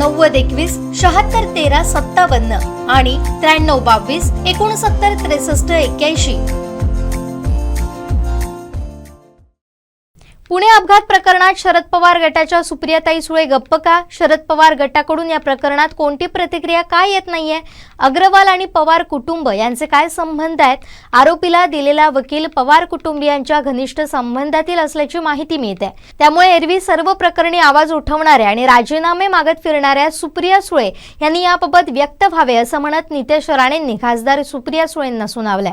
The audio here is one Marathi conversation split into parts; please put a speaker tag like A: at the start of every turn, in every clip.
A: नव्वद एकवीस शहात्तर तेरा सत्तावन्न आणि त्र्याण्णव बावीस एकोणसत्तर त्रेसष्ट एक्क्याऐंशी. पुणे अपघात प्रकरणात शरद पवार गटाच्या सुप्रियाताई सुळे गप्प का? शरद पवार गटाकडून या प्रकरणात कोणती प्रतिक्रिया काय येत नाहीये? अग्रवाल आणि पवार कुटुंब यांचे काय संबंध आहेत? आरोपीला दिलेला वकील पवार कुटुंबियांच्या घनिष्ठ संबंधातील असल्याची माहिती मिळते. त्यामुळे एरवी सर्व प्रकरणी आवाज उठवणाऱ्या आणि राजीनामे मागत फिरणाऱ्या सुप्रिया सुळे यांनी याबाबत व्यक्त व्हावे असं म्हणत नितेश राणेंनी खासदार सुप्रिया सुळेंना सुनावलंय.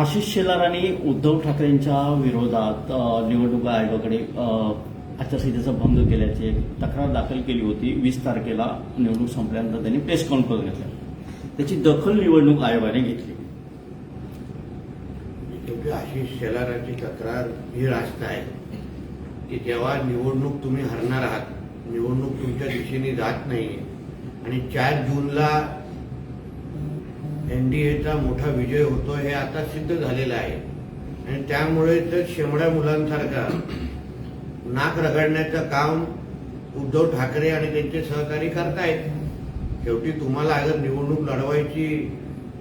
B: आशिष शेलार आणि उद्धव ठाकरेंच्या विरोधात निवडणूक आयोगाकडे आचारसंहितेचा भंग केल्याची तक्रार दाखल केली होती. वीस तारखेला निवडणूक संपल्यानंतर त्यांनी प्रेस कॉन्फरन्स घेतला. त्याची दखल निवडणूक आयोगाने घेतली.
C: शेवटी आशिष शेलाराची तक्रार ही रास्त आहे की जेव्हा निवडणूक तुम्ही हरणार आहात निवडणूक तुमच्या दिशेने जात नाही आणि चार जूनला एन डी एचा मोठा विजय होतो हे आता सिद्ध झालेलं आहे. आणि त्यामुळे तर शेमड्या मुलांसारखा नाक रगडण्याचं काम उद्धव ठाकरे आणि त्यांचे सहकारी करतायत. शेवटी तुम्हाला अगर निवडणूक लढवायची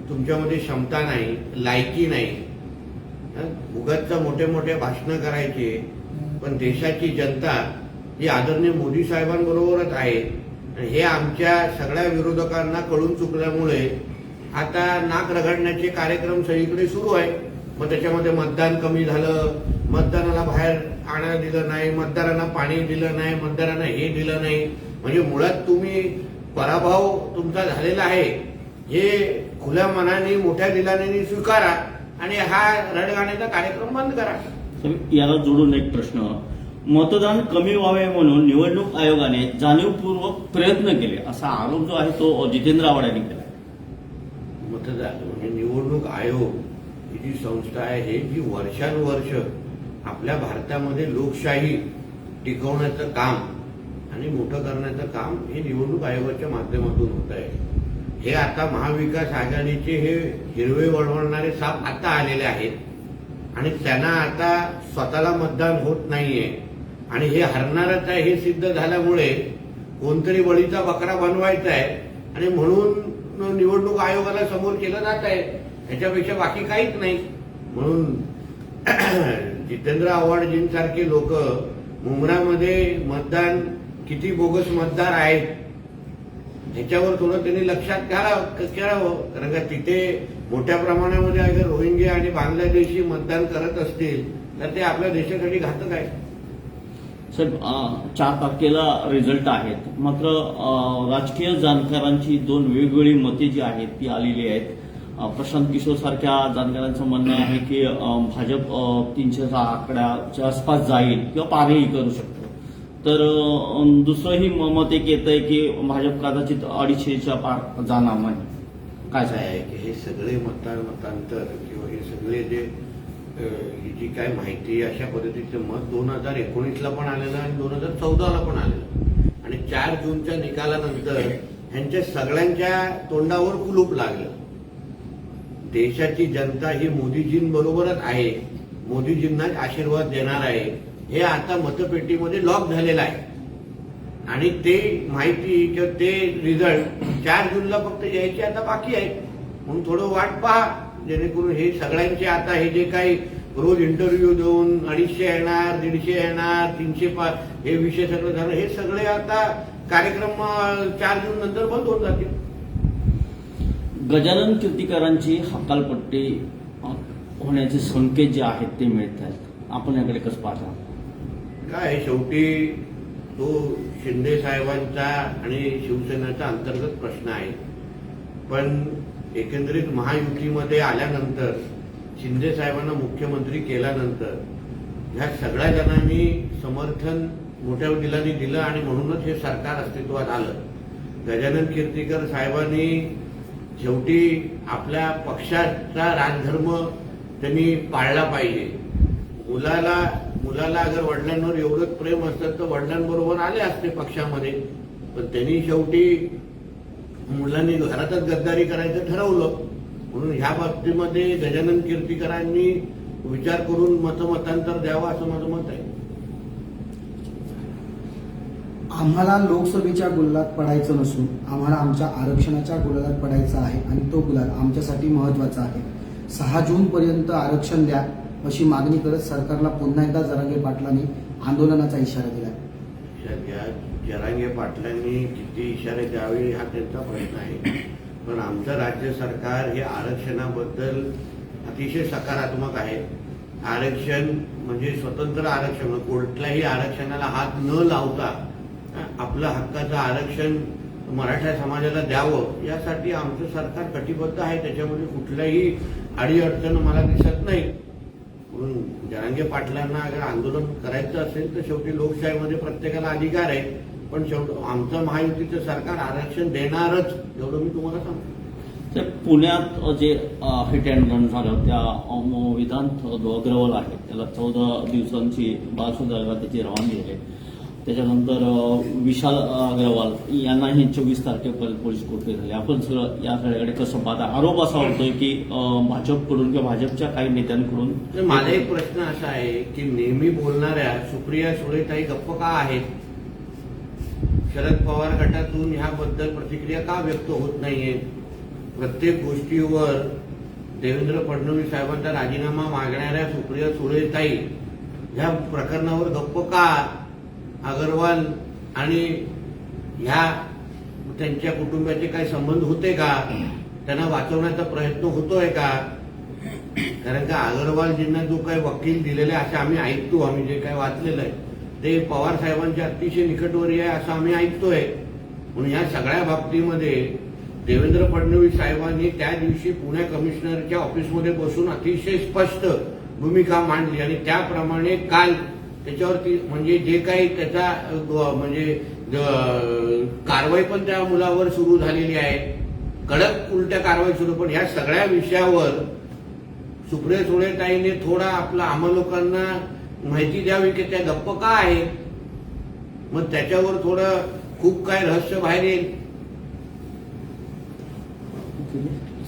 C: तुमच्यामध्ये क्षमता नाही लायकी नाही उगाच मोठे मोठे भाषणं करायचे पण देशाची जनता ही आदरणीय मोदी साहेबांबरोबरच आहे. हे आमच्या सगळ्या विरोधकांना कळून चुकल्यामुळे आता नाक रगडण्याचे कार्यक्रम सगळीकडे सुरू आहे. मग त्याच्यामध्ये मतदान कमी झालं. मतदानाला बाहेर आणायला दिलं नाही. मतदारांना पाणी दिलं नाही. मतदारांना हे दिलं नाही. म्हणजे मुळात तुम्ही पराभव तुमचा झालेला आहे. हे खुल्या मनाने मोठ्या दिलाने स्वीकारा आणि हा रडगाण्याचा कार्यक्रम बंद करा.
B: याला जोडून एक प्रश्न. मतदान कमी व्हावे म्हणून निवडणूक आयोगाने जाणीवपूर्वक प्रयत्न केले असा आरोप जो आहे तो जितेंद्र आव्हाड यांनी केला
C: म्हणजे निवडणूक आयोग ही जी संस्था आहे हे जी वर्षानुवर्ष आपल्या भारतामध्ये लोकशाही टिकवण्याचं काम आणि मोठं करण्याचं काम हे निवडणूक आयोगाच्या माध्यमातून होत आहे. हे आता महाविकास आघाडीचे हे हिरवे वळवणारे साप आता आलेले आहेत आणि त्यांना आता स्वतःला मतदान होत नाहीये. आणि हे हरणारच आहे हे सिद्ध झाल्यामुळे कोणतरी बळीचा बकरा बनवायचा आहे आणि म्हणून निवडणूक आयोगाला समोर केलं जात आहे ह्याच्यापेक्षा बाकी काहीच नाही. म्हणून जितेंद्र आव्हाडजींसारखे लोक मुंबरामध्ये मतदान किती बोगस मतदार आहेत ह्याच्यावर थोडं त्यांनी लक्षात घ्यावं करावं. कारण का तिथे मोठ्या प्रमाणामध्ये अगर रोहिंग्या आणि बांगलादेशी मतदान करत असतील तर ते आपल्या देशासाठी घातक आहे.
B: साहेब चार तारखेला रिझल्ट आहेत. मात्र राजकीय जाणकारांची दोन वेगवेगळी मते जी आहेत ती आलेली आहेत. प्रशांत किशोर सारख्या जाणकारांचं म्हणणं आहे की भाजप तीनशेचा आकड्याच्या आसपास जाईल किंवा पारही करू शकतो. तर दुसरंही म- मत एक येत आहे की भाजप कदाचित अडीचशेच्या पार जाणार नाही. काय
C: काय आहे की हे सगळे मतदान मतांतर किंवा हे सगळे जे ही जी काय माहिती अशा पद्धतीचं मत दोन हजार एकोणीसला पण आलेलं आणि दोन हजार चौदाला पण आलेलं आणि चार जूनच्या निकालानंतर ह्यांच्या सगळ्यांच्या तोंडावर कुलूप लागलं. देशाची जनता ही मोदीजींबरोबरच आहे. मोदीजींनाच आशीर्वाद देणार आहे. हे आता मतपेटीमध्ये लॉक झालेलं आहे. आणि ते माहिती किंवा ते रिझल्ट चार जूनला फक्त यायचे आता बाकी आहे. म्हणून थोडं वाट पहा. जेणेकरून हे सगळ्यांचे आता हे जे काही रोज इंटरव्ह्यू देऊन अडीचशे येणार दीडशे येणार तीनशे पाच हे विषय सगळं झालं हे सगळे आता कार्यक्रम चार जून नंतर बंद होऊन जातील.
B: गजानन कीर्तिकरांची हकालपट्टी होण्याचे संकेत जे आहेत ते मिळत आहेत. आपण याकडे कसं पाहता?
C: काय शेवटी तो शिंदे साहेबांचा आणि शिवसेनेचा अंतर्गत प्रश्न आहे. पण एकंदरीत महायुतीमध्ये आल्यानंतर शिंदे साहेबांना मुख्यमंत्री केल्यानंतर ह्या सगळ्या जणांनी समर्थन मोठ्या दिलाने दिलं आणि म्हणूनच हे सरकार अस्तित्वात आलं. गजानन कीर्तीकर साहेबांनी शेवटी आपल्या पक्षाचा राजधर्म त्यांनी पाळला पाहिजे. मुलाला मुलाला अगर वडिलांवर एवढंच प्रेम असतं तर वडिलांबरोबर आले असते पक्षामध्ये. पण त्यांनी शेवटी मुलांनी घरातच गद्दारी करायचं ठरवलं. म्हणून ह्या बाबतीमध्ये गजानन कीर्तीकरांनी विचार करून मतमतांतर द्यावं असं माझं मत आहे.
D: आम्हाला लोकसभेच्या गुलालात पडायचं नसून आम्हाला आमच्या आरक्षणाच्या गुलालात पडायचं आहे आणि तो गुलाल आमच्यासाठी महत्त्वाचा आहे. सहा जून पर्यंत आरक्षण द्या अशी मागणी करत सरकारला पुन्हा एकदा जरांगे पाटलांनी आंदोलनाचा इशारा दिला.
C: जरांगे पाटलांनी किती इशारे द्यावे हा त्यांचा प्रश्न आहे. पण आमचं राज्य सरकार हे आरक्षणाबद्दल अतिशय सकारात्मक आहे. आरक्षण म्हणजे स्वतंत्र आरक्षण कुठल्याही आरक्षणाला हात न लावता आपलं हक्काचं आरक्षण मराठा समाजाला द्यावं यासाठी आमचं सरकार कटिबद्ध आहे. त्याच्यामध्ये कुठल्याही अडीअडचण मला दिसत नाही. म्हणून जरांगे पाटलांना अगर आंदोलन करायचं असेल तर शेवटी लोकशाहीमध्ये प्रत्येकाला अधिकार आहे. पण शेवटी आमचं महायुतीचं सरकार आरक्षण देणारच एवढं मी तुम्हाला सांगतो.
B: ते पुण्यात जे हिट अँड रन झालं त्या जो अग्रवाल आहे त्याला चौदा दिवसांची बालसुधारला त्याची रवानगी आहे त्याच्यानंतर विशाल अग्रवाल यांनाही चोवीस तारखेपर्यंत पोलीस कोठडी झाली. आपण सगळं या सगळ्याकडे कसं पाहता? आरोप असा होतोय की भाजपकडून किंवा भाजपच्या काही नेत्यांकडून
C: माझा एक प्रश्न असा आहे की नेहमी बोलणाऱ्या सुप्रिया सुळेताई गप्प का आहेत? शरद पवार गटातून ह्याबद्दल प्रतिक्रिया का व्यक्त होत नाहीये? प्रत्येक गोष्टीवर देवेंद्र फडणवीस साहेबांचा राजीनामा मागणाऱ्या सुप्रिया सुळेताई ह्या प्रकरणावर गप्प का? अगरवाल आणि ह्या त्यांच्या कुटुंबाचे काही संबंध होते का? त्यांना वाचवण्याचा प्रयत्न होतोय का? कारण का अगरवालजींना जो काही वकील दिलेला आहे असं आम्ही ऐकतो आम्ही जे काही वाचलेलं आहे. ते पवार साहेबांच्या अतिशय निकटवर्य आहे असं आम्ही ऐकतोय. म्हणून या सगळ्या बाबतीमध्ये देवेंद्र फडणवीस साहेबांनी त्या दिवशी पुणे कमिशनरच्या ऑफिसमध्ये बसून अतिशय स्पष्ट भूमिका मांडली आणि त्याप्रमाणे काल त्याच्यावरती म्हणजे जे काही त्याचा म्हणजे कारवाई पण त्या मुलावर सुरू झालेली आहे. कडक उलट्या कारवाई सुरू पण ह्या सगळ्या विषयावर सुप्रिया सुळेताईने थोडा आपला आम्हा लोकांना माहिती द्यावी की त्या गप्प का आहे मग त्याच्यावर थोडं खूप काय रहस्य बाहेर येईल.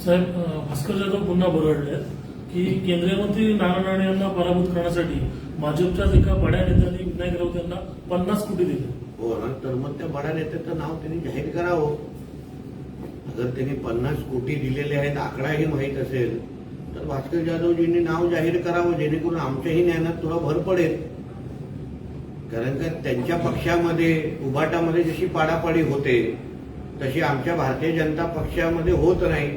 E: साहेब भास्कर जाधव पुन्हा बरडले की केंद्रीय मंत्री नाना राणे यांना पराभूत करण्यासाठी भाजपच्याच एका बड्या नेत्यांनी विनायक राऊत यांना पन्नास कोटी दिले.
C: हो ना तर मग त्या बड्या नेत्याचं नाव त्यांनी जाहीर करावं. अगर त्यांनी पन्नास कोटी दिलेले आहेत आकडाही माहीत असेल तर भास्कर जाधवजींनी नाव जाहीर करावं जेणेकरून आमच्याही ज्ञानात थोडा भर पडेल. कारण का त्यांच्या पक्षामध्ये उभाटामध्ये जशी पाडापाडी होते तशी आमच्या भारतीय जनता पक्षामध्ये होत नाही.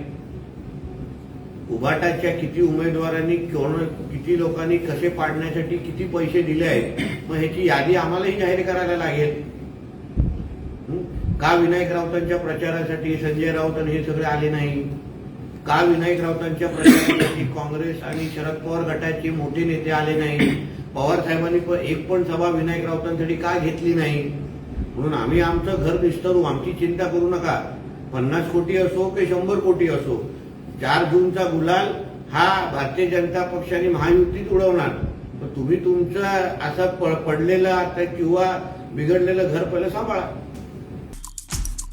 C: उभाटाच्या किती उमेदवारांनी कोण किती लोकांनी कसे पाडण्यासाठी किती पैसे दिले आहेत मग ह्याची यादी आम्हालाही जाहीर करायला लागेल. का विनायक राऊतांच्या प्रचारासाठी संजय राऊत आणि हे सगळे आले नाही? का विनायक राऊतांच्या प्रचारासाठी काँग्रेस आणि शरद पवार गटाचे मोठे नेते आले नाही पवार साहेबांनी पण एक पण सभा विनायक राऊतांसाठी का घेतली नाही? म्हणून आम्ही आमचं घर विस्तरू आमची चिंता करू नका. पन्नास कोटी असो की शंभर कोटी असो चार जूनचा गुलाल हा भारतीय जनता पक्षाने महायुतीत उडवणार. तुम्ही तुमचं असं पडलेला पडलेलं किंवा बिघडलेलं घर पहिलं सांभाळा.